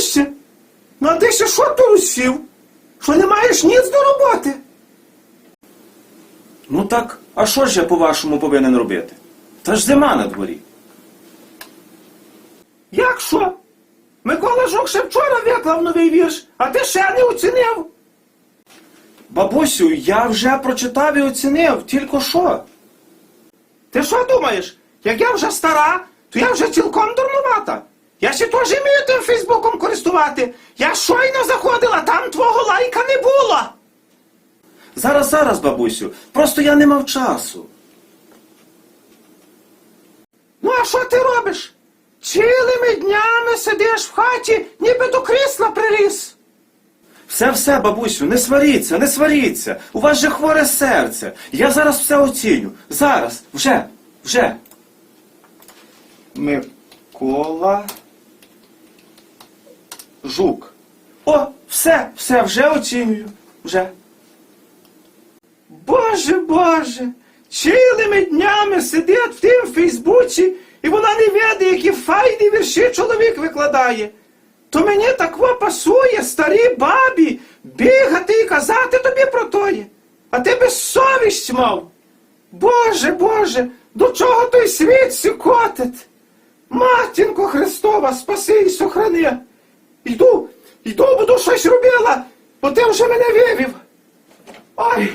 краще. Ну а ти ще що тут сів? Що не маєш ніц до роботи? Ну так, а що ж я по-вашому повинен робити? Та ж зима на дворі. Як що? Микола Жук ще вчора виклав новий вірш, а ти ще не оцінив. Бабусю, я вже прочитав і оцінив, тільки що? Ти що думаєш? Як я вже стара, то я вже цілком дурнувата. Я ще теж вмію тим Фейсбуком користувати. Я щойно заходила, там твого лайка не було. Зараз, зараз, бабусю, просто я не мав часу. Ну а що ти робиш? Цілими днями сидиш в хаті, ніби до крісла приріс. Все, все, бабусю, не сваріться, не сваріться. У вас же хворе серце. Я зараз все оціню. Зараз, вже, вже. Микола. Жук. О, все, все, вже оцінюю. Вже. Боже, Боже, цілими днями сидить в тім Фейсбуці, і вона не веде, які файні вірші чоловік викладає. То мені так пасує, старій бабі, бігати і казати тобі про тоє. А ти безсовість мав. Боже, Боже, до чого той світ сікотить? Матінко Христова, спаси і сохрани. Йду, йду, буду щось робила, бо ти вже мене вивів. Ой.